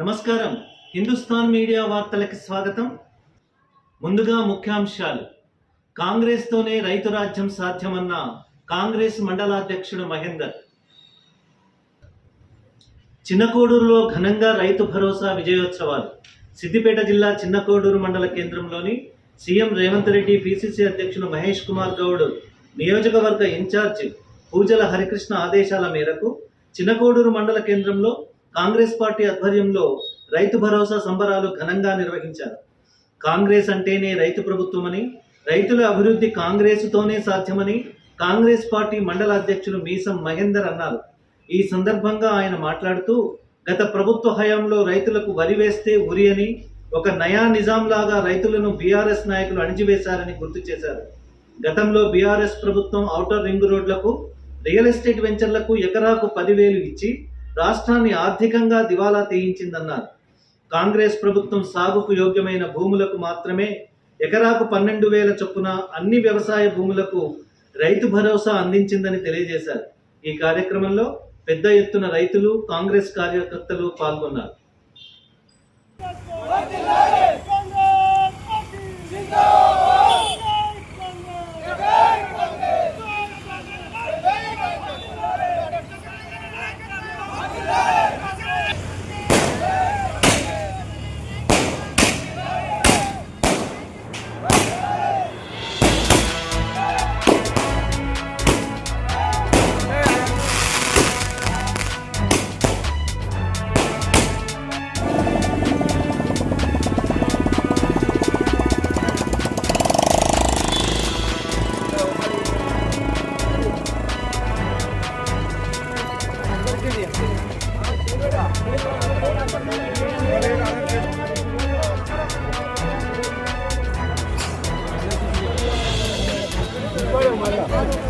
నమస్కారం. హిందుస్థాన్ మీడియా వార్తలకు స్వాగతం. ముందుగా ముఖ్యాంశాలు. కాంగ్రెస్తోనే రైతు రాజ్యం సాధ్యమన్న కాంగ్రెస్ మండలాధ్యక్షుడు మహేందర్. చిన్నకోడూరులో ఘనంగా రైతు భరోసా విజయోత్సవాలు. సిద్దిపేట జిల్లా చిన్నకోడూరు మండల కేంద్రంలోని సీఎం రేవంత్ రెడ్డి పిసిసి అధ్యక్షుడు మహేష్ కుమార్ గౌడ్ నియోజకవర్గ ఇన్ఛార్జ్ పూజల హరికృష్ణ ఆదేశాల మేరకు చిన్నకోడూరు మండల కేంద్రంలో కాంగ్రెస్ పార్టీ ఆధ్వర్యంలో రైతు భరోసా సంబరాలు ఘనంగా నిర్వహించారు. కాంగ్రెస్ అంటేనే రైతు ప్రభుత్వమని రైతుల అభివృద్ధి కాంగ్రెసుతోనే సాధ్యమని కాంగ్రెస్ పార్టీ మండల అధ్యక్షులు మీసం మహేందర్ అన్నారు. ఈ సందర్భంగా ఆయన మాట్లాడుతూ గత ప్రభుత్వ హయాంలో రైతులకు వరి వేస్తే ఉరి అని ఒక నయా నిజాం లాగా రైతులను బీఆర్ఎస్ నాయకులు అణిచివేశారని గుర్తు చేశారు. గతంలో బీఆర్ఎస్ ప్రభుత్వం ఔటర్ రింగ్ రోడ్లకు రియల్ ఎస్టేట్ వెంచర్లకు ఎకరాకు పదివేలు ఇచ్చి రాష్ట్రాన్ని ఆర్థికంగా దివాలా తీయించిందన్నారు. కాంగ్రెస్ ప్రభుత్వం సాగుకు యోగ్యమైన భూములకు మాత్రమే ఎకరాకు పన్నెండు వేల చొప్పున అన్ని వ్యవసాయ భూములకు రైతు భరోసా అందించిందని తెలియజేశారు. ఈ కార్యక్రమంలో పెద్ద ఎత్తున రైతులు కాంగ్రెస్ కార్యకర్తలు పాల్గొన్నారు. Vaya, vaya.